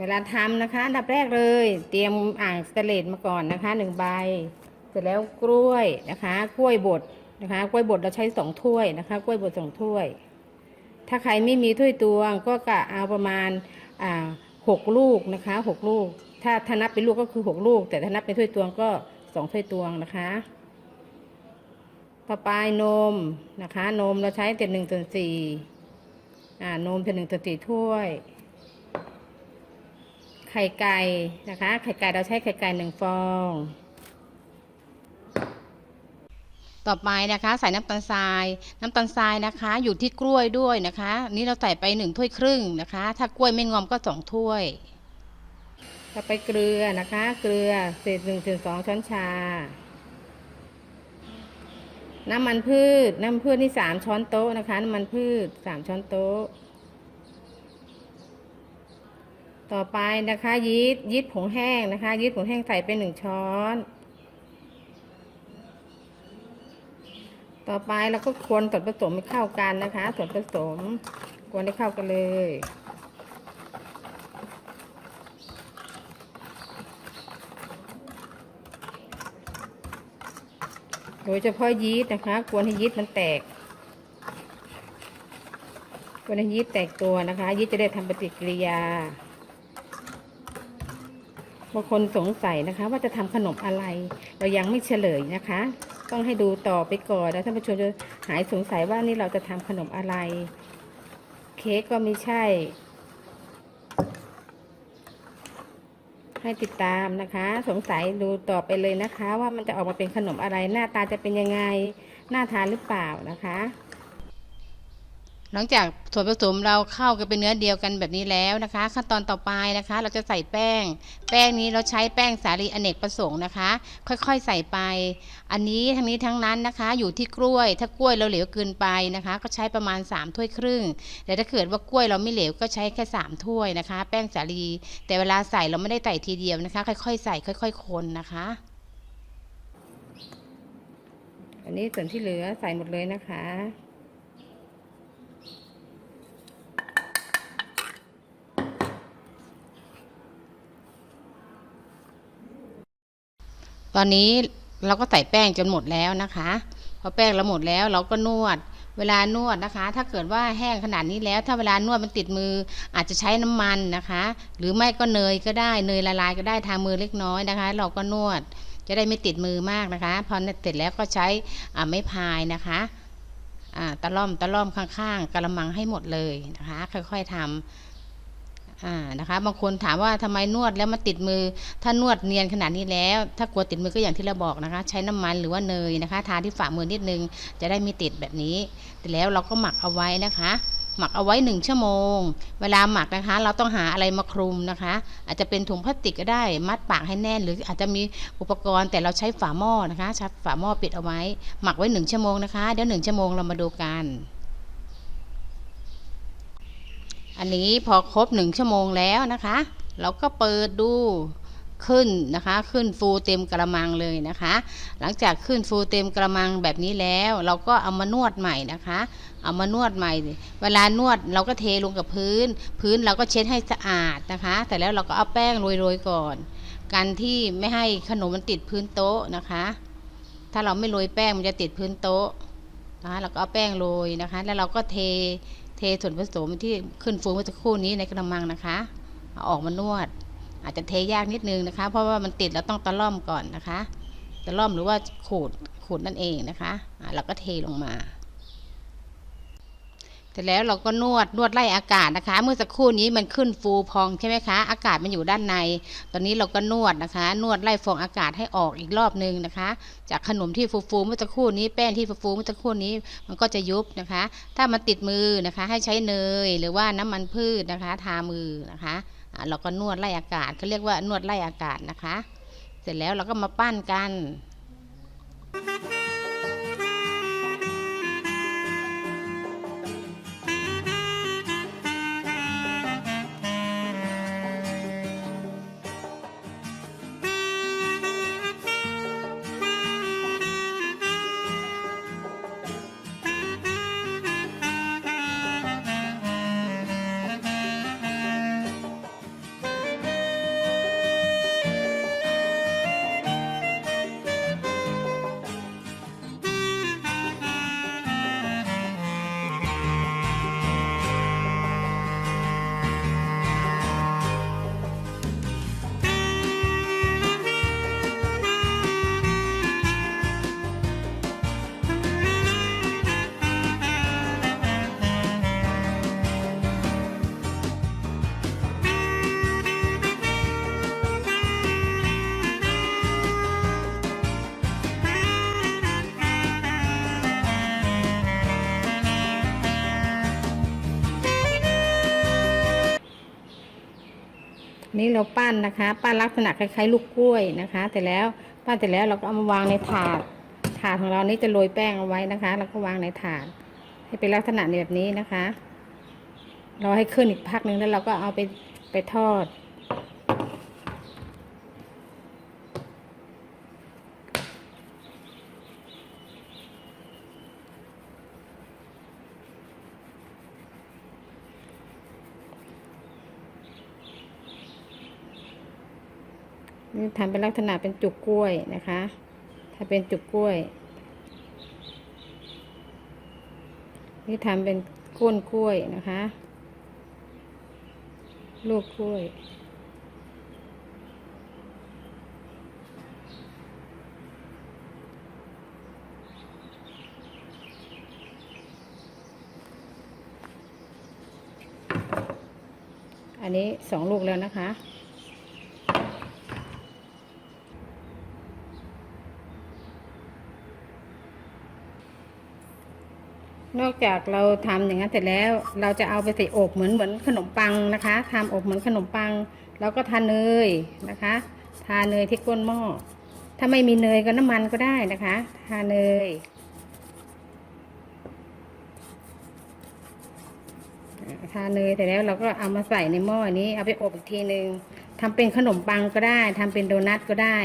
เวลาทำนะคะอันดับแรกเลย เตรียมอ่างสเตเลสมาก่อนนะคะหนึ่งใบ เสร็จแล้วกล้วยนะคะ กล้วยบดนะคะ กล้วยบดเราใช้สองถ้วยนะคะ กล้วยบดสองถ้วย ถ้าใครไม่มีถ้วยตวงก็กะเอาประมาณอ่าหกลูกนะคะหกลูก ถ้าถ้านับเป็นลูกก็คือหกลูก แต่ถ้านับเป็นถ้วยตวงก็สองถ้วยตวงนะคะ ต่อไปนมนะคะ นมเราใช้แต่หนึ่งส่วนสี่อ่านมเป็นหนึ่งส่วนสี่ถ้วย ไข่ไก่นะคะ ไข่ไก่เราใช้ไข่ไก่หนึ่งฟอง ต่อไปนะคะ ใส่น้ำตาลทราย น้ำตาลทรายนะคะ อยู่ที่กล้วยด้วยนะคะ นี่เราใส่ไปหนึ่งถ้วยครึ่งนะคะ ถ้ากล้วยไม่งอมก็สองถ้วยต่อไปเกลือนะคะ เกลือเศษหนึ่งถึงสองช้อนชา น้ำมันพืช น้ำมันพืชนี่สามช้อนโต๊ะนะคะ น้ำมันพืชสามช้อนโต๊ะ ต่อไปนะคะยีสต์ยีสต์ผงแห้งนะคะยีสต์ผงแห้งใส่ไปหนึ่งช้อน ต่อไปเราก็คนส่วนผสมให้เข้ากันนะคะส่วนผสมกวนให้เข้ากันเลยโดยเฉพาะยีสต์นะคะกวนให้ยีสต์มันแตกกวนให้ยีสต์แตกตัวนะคะยีสต์จะได้ทำปฏิกิริยา บางคนสงสัยนะคะ ว่าจะทำขนมอะไร เรายังไม่เฉลยนะคะ ต้องให้ดูต่อไปก่อนแล้วท่านผู้ชมจะหายสงสัยว่านี่เราจะทำขนมอะไร เค้กก็ไม่ใช่ ให้ติดตามนะคะ สงสัยดูต่อไปเลยนะคะ ว่ามันจะออกมาเป็นขนมอะไร หน้าตาจะเป็นยังไง น่าทานหรือเปล่านะคะ หลังจากส่วนผสมเราเข้ากันเป็นเนื้อเดียวกันแบบนี้แล้วนะคะ ขั้นตอนต่อไปนะคะ เราจะใส่แป้ง แป้งนี้เราใช้แป้งสาลีอเนกประสงค์นะคะ ค่อยๆใส่ไป อันนี้ทั้งนี้ทั้งนั้นนะคะ อยู่ที่กล้วย ถ้ากล้วยเราเหลวเกินไปนะคะ ก็ใช้ประมาณ 3 ถ้วยครึ่ง แต่ถ้าเกิดว่ากล้วยเราไม่เหลวก็ใช้แค่ 3 ถ้วยนะคะ แป้งสาลี แต่เวลาใส่เราไม่ได้ใส่ทีเดียวนะคะ ค่อยๆ ใส่ค่อย ๆ คนนะคะ อันนี้ส่วนที่เหลือใส่หมดเลยนะคะ ตอนนี้เราก็ใส่แป้งจนหมดแล้วนะคะ พอแป้งเราหมดแล้วเราก็นวด เวลานวดนะคะ ถ้าเกิดว่าแห้งขนาดนี้แล้ว ถ้าเวลานวดมันติดมือ อาจจะใช้น้ำมันนะคะ หรือไม่ก็เนยก็ได้เนยละลายก็ได้ทามือเล็กน้อยนะคะ เราก็นวดจะได้ไม่ติดมือมากนะคะ พอเสร็จแล้วก็ใช้ไม้พายนะคะตะล่อมตะล่อมข้างๆกระมังให้หมดเลยนะคะ ค่อยๆทำ อ่านะคะบางคนถามว่าทำไมนวดแล้วมันติดมือ ถ้านวดเนียนขนาดนี้แล้ว ถ้ากลัวติดมือก็อย่างที่เราบอกนะคะ ใช้น้ำมันหรือว่าเนยนะคะ ทาที่ฝ่ามือนิดนึง จะได้ม่ติดแบบนี้แต่แล้วเราก็หมักเอาไว้นะคะ หมักเอาไว้หนึ่งชั่วโมง เวลาหมักนะคะ เราต้องหาอะไรมาคลุมนะคะ อาจจะเป็นถุงพลาสติกก็ได้ มัดปากให้แน่น หรืออาจจะมีอุปกรณ์แต่เราใช้ฝาหม้อนะคะใช้ฝาหม้อปิดเอาไว้ หมักไว้หนึ่งชั่วโมงนะคะเดี๋ยวหนึ่งชั่วโมงเรามาดูกัน อันนี้พอครบหนึ่งชั่วโมงแล้วนะคะ เราก็เปิดดูขึ้นนะคะ ขึ้นฟูเต็มกระมังเลยนะคะ หลังจากขึ้นฟูเต็มกระมังแบบนี้แล้ว เราก็เอามานวดใหม่นะคะ เอามานวดใหม่ เวลานวดเราก็เทลงกับพื้น พื้นเราก็เช็ดให้สะอาดนะคะ แต่แล้วเราก็เอาแป้งโรยๆก่อนการที่ไม่ให้ขนมมันติดพื้นโต๊ะนะคะ ถ้าเราไม่โรยแป้งมันจะติดพื้นโต๊ะนะคะเราก็เอาแป้งโรยนะคะ แล้วเราก็เท เทส่วนผสมที่ขึ้นฟูเมื่อสักครู่นี้ในกระมังนะคะเอาออกมานวด อาจจะเทยากนิดนึงนะคะ เพราะว่ามันติดแล้วต้องตะล่อมก่อนนะคะ ตะล่อมหรือว่าขูดขูดนั่นเองนะคะะเราก็เทลงมา สร็จแล้วเราก็นวดนวดไล่อากาศนะคะ เมื่อสักครู่นี้มันขึ้นฟูพองใช่ไหมคะ อากาศมันอยู่ด้านใน ตอนนี้เราก็นวดนะคะ นวดไล่ฟองอากาศให้ออกอีกรอบนึงนะคะ จากขนมที่ฟูๆเมื่อสักครู่นี้แป้งที่ฟูๆเมื่อสักครู่นี้มันก็จะยุบนะคะ ถ้ามันติดมือนะคะ ให้ใช้เนยหรือว่าน้ำมันพืชนะคะ ทามือนะคะเราก็นวดไล่อากาศเขาเรียกว่านวดไล่อากาศนะคะ เสร็จแล้วเราก็มาปั้นกัน นี่เราปั้นนะคะ ปั้นลักษณะคล้ายๆ ลูกกล้วยนะคะ แต่แล้วปั้นเสร็จแล้วเราก็เอามาวางในถาด ถาดของเรานี่จะโรยแป้งเอาไว้นะคะ แล้วก็วางในถาด ให้เป็นลักษณะแบบนี้นะคะ เราให้ขึ้นอีกพักหนึ่งแล้วเราก็เอาไปไปทอด นี่ทำเป็นลักษณะเป็นจุกกล้วยนะคะ ถ้าเป็นจุกกล้วย นี่ทำเป็นก้นกล้วยนะคะ ลูกกล้วยอันนี้สองลูกแล้วนะคะ นอกจากเราทำอย่างนั้นเสร็จแล้ว เราจะเอาไปใส่อบเหมือนเหมือนขนมปังนะคะทำอบเหมือนขนมปัง แล้วก็ทาเนยนะคะ ทาเนยที่ก้นหม้อถ้าไม่มีเนยก็น้ำมันก็ได้นะคะ ทาเนยทาเนยเสร็จแล้วเราก็เอามาใส่ในหม้อนี้เอาไปอบอีกทีหนึ่งทำเป็นขนมปังก็ได้ทำเป็นโดนัทก็ได้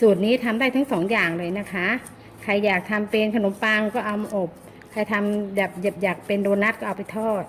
สูตรนี้ทำได้ทั้งสองอย่างเลยนะคะ ใครอยากทำเป็นขนมปังก็เอามาอบ ใครทำแบบอยากเป็นโดนัทก็เอาไปทอด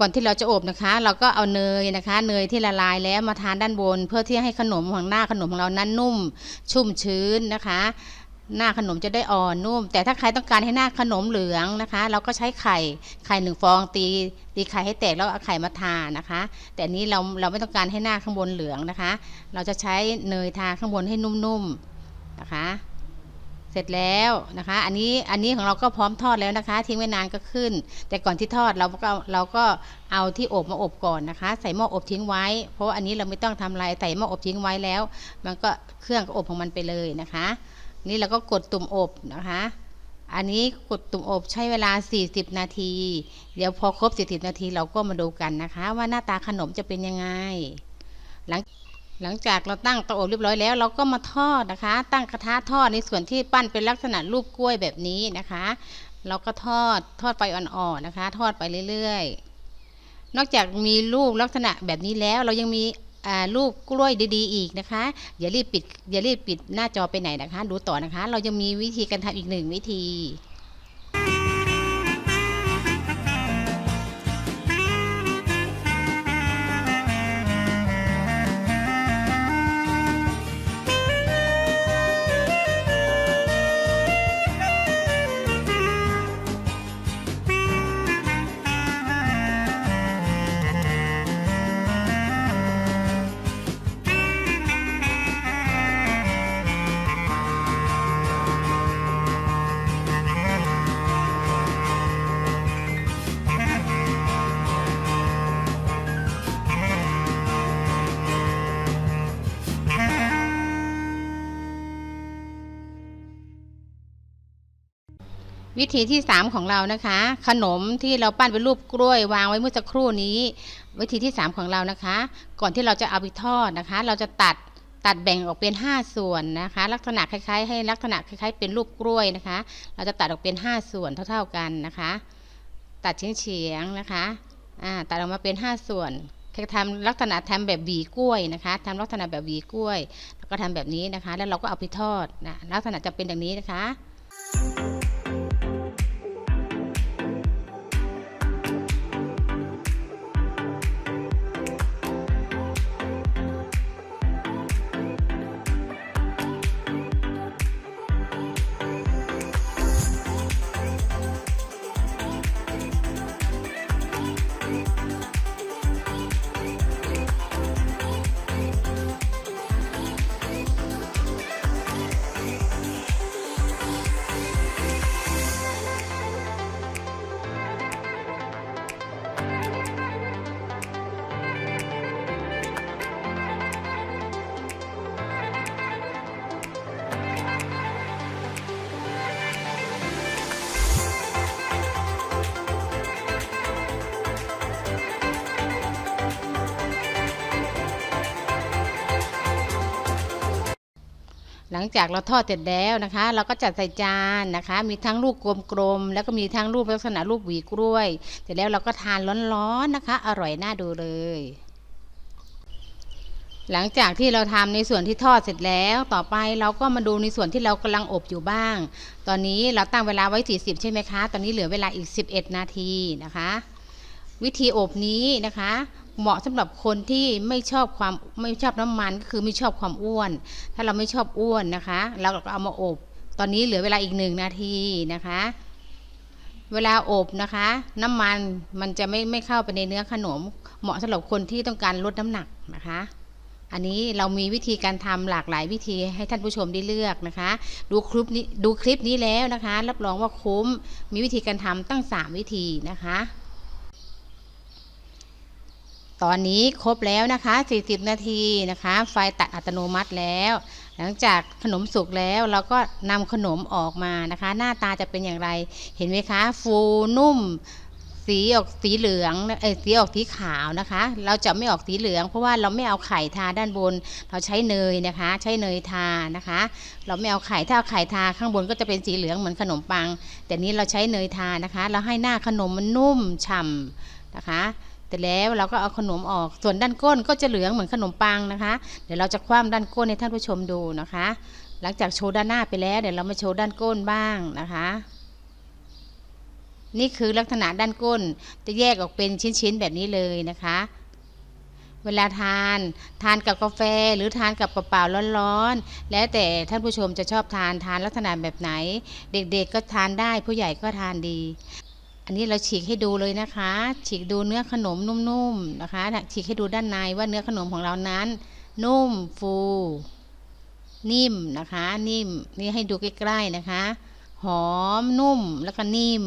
ก่อนที่เราจะอบนะคะ เราก็เอาเนยนะคะ เนยที่ละลายแล้วมาทานด้านบน เพื่อที่ให้ขนมของหน้าขนมของเรานั้นนุ่ม ชุ่มชื้นนะคะ หน้าขนมจะได้อ่อนนุ่ม แต่ถ้าใครต้องการให้หน้าขนมเหลืองนะคะ เราก็ใช้ไข่ไข่หนึ่งฟองตีตีไข่ให้แตกแล้วเอาไข่มาทานะคะ แต่อันนี้เราเราไม่ต้องการให้หน้าข้างบนเหลืองนะคะ เราจะใช้เนยทาข้างบนให้นุ่มๆนะคะ สร็จแล้วนะคะ อันนี้อันนี้ของเราก็พร้อมทอดแล้วนะคะ ทิ้งไว้นานก็ขึ้น แต่ก่อนที่ทอดเราก็เราก็เอาที่อบมาอบก่อนนะคะ ใส่หม้ออบทิ้งไว้ เพราะว่าอันนี้เราไม่ต้องทำอะไรใส่หม้ออบทิ้งไว้แล้ว มันก็เครื่องก็อบของมันไปเลยนะคะ นี่เราก็กดตุ่มอบนะคะ อันนี้กดตุ่มอบใช้เวลา 40 นาที เดี๋ยวพอครบ 40 นาทีเราก็มาดูกันนะคะ ว่าหน้าตาขนมจะเป็นยังไง หลัง หลังจากเราตั้งเตาอบเรียบร้อยแล้ว เราก็มาทอดนะคะ ตั้งกระทะทอดในส่วนที่ปั้นเป็นลักษณะรูปกล้วยแบบนี้นะคะ เราก็ทอดทอดไฟอ่อนๆนะคะ ทอดไปเรื่อยๆ นอกจากมีลูกลักษณะแบบนี้แล้วเรายังมีอ่าลูกกล้วยดีๆ อีกนะคะ อย่ารีบปิดอย่ารีบปิดหน้าจอไปไหนนะคะ ดูต่อนะคะ เรายังมีวิธีการทำอีกหนึ่งวิธี วิธีที่ 3 ของเรานะคะ ขนมที่เราปั้นเป็นรูปกล้วย วางไว้เมื่อสักครู่นี้ วิธีที่ 3 ของเรานะคะ ก่อนที่เราจะเอาไปทอดนะคะ เราจะตัดตัดแบ่งออกเป็น 5 ส่วนนะคะ ลักษณะคล้ายๆ ให้ลักษณะคล้ายๆ เป็นรูปกล้วยนะคะ เราจะตัดออกเป็น 5 ส่วนเท่า ๆกันนะคะ ตัดเฉียงๆนะคะอ่าตัดออกมาเป็น 5 ส่วนทำลักษณะทำแบบหวีกล้วยนะคะทำลักษณะแบบหวีกล้วย แล้วก็ทำแบบนี้นะคะ แล้วเราก็เอาไปทอดนะลักษณะจะเป็นอย่างนี้นะคะ หลังจากเราทอดเสร็จแล้วนะคะ เราก็จัดใส่จานนะคะ มีทั้งลูกกลมๆแล้วก็มีทั้งรูปลักษณะรูปหวีกล้วย เสร็จแล้วเราก็ทานร้อนๆนะคะ อร่อยน่าดูเลย หลังจากที่เราทำในส่วนที่ทอดเสร็จแล้ว ต่อไปเราก็มาดูในส่วนที่เรากำลังอบอยู่บ้าง ตอนนี้เราตั้งเวลาไว้ 40 ใช่ไหมคะ ตอนนี้เหลือเวลาอีก 11 นาทีนะคะ วิธีอบนี้นะคะ เหมาะสำหรับคนที่ไม่ชอบความไม่ชอบน้ำมันก็คือไม่ชอบความอ้วน ถ้าเราไม่ชอบอ้วนนะคะเราก็เอามาอบ ตอนนี้เหลือเวลาอีกหนึ่งนาทีนะคะ เวลาอบนะคะ น้ำมันมันจะไม่ไม่เข้าไปในเนื้อขนม เหมาะสำหรับคนที่ต้องการลดน้ำหนักนะคะอันนี้เรามีวิธีการทำหลากหลายวิธีให้ท่านผู้ชมได้เลือกนะคะ ดูคลิปนี้ดูคลิปนี้แล้วนะคะ รับรองว่าคุ้มมีวิธีการทำตั้ง 3 วิธีนะคะ ตอนนี้ครบแล้วนะคะ 40 นาทีนะคะ ไฟตัดอัตโนมัติแล้ว หลังจากขนมสุกแล้วเราก็นำขนมออกมานะคะ หน้าตาจะเป็นอย่างไร เห็นไหมคะ ฟูนุ่ม สีออกสีเหลืองเอ้ยสีออกสีขาวนะคะ เราจะไม่ออกสีเหลือง เพราะว่าเราไม่เอาไข่ทาด้านบน เราใช้เนยนะคะ ใช้เนยทานะคะ เราไม่เอาไข่ถ้าเอาไข่ทาข้างบนก็จะเป็นสีเหลืองเหมือนขนมปัง แต่นี้เราใช้เนยทานะคะ เราให้หน้าขนมมันนุ่มฉ่ำนะคะ แต่แล้วเราก็เอาขนมออก ส่วนด้านก้นก็จะเหลืองเหมือนขนมปังนะคะ เดี๋ยวเราจะคว่ำด้านก้นให้ท่านผู้ชมดูนะคะ หลังจากโชว์ด้านหน้าไปแล้ว เดี๋ยวเรามาโชว์ด้านก้นบ้างนะคะ นี่คือลักษณะด้านก้นจะแยกออกเป็นชิ้นๆแบบนี้เลยนะคะ เวลาทานทานกับกาแฟหรือทานกับเปล่าๆร้อนๆ แล้วแต่ท่านผู้ชมจะชอบทานทานลักษณะแบบไหน เด็กๆก็ทานได้ผู้ใหญ่ก็ทานดี อันนี้เราฉีกให้ดูเลยนะคะ ฉีกดูเนื้อขนมนุ่มๆนะคะ ฉีกให้ดูด้านในว่าเนื้อขนมของเรานั้น นุ่มฟู นิ่มนะคะ นิ่มนี่ให้ดูใกล้ๆนะคะ หอมนุ่มแล้วก็นิ่ม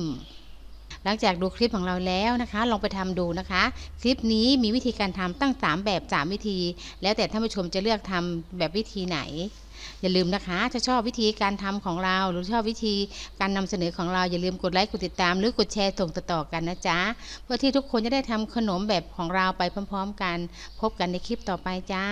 หลังจากดูคลิปของเราแล้วนะคะ ลองไปทำดูนะคะ คลิปนี้มีวิธีการทำตั้ง 3 แบบ 3 วิธี แล้วแต่ท่านผู้ชมจะเลือกทำแบบวิธีไหน อย่าลืมนะคะ ถ้าชอบวิธีการทำของเรา หรือชอบวิธีการนำเสนอของเราอย่าลืมกดไลค์กดติดตาม หรือกดแชร์ส่งต่อๆกันนะจ๊ะเพื่อที่ทุกคนจะได้ทำขนมแบบของเราไปพร้อม ๆ กัน พบกันในคลิปต่อไปจ้า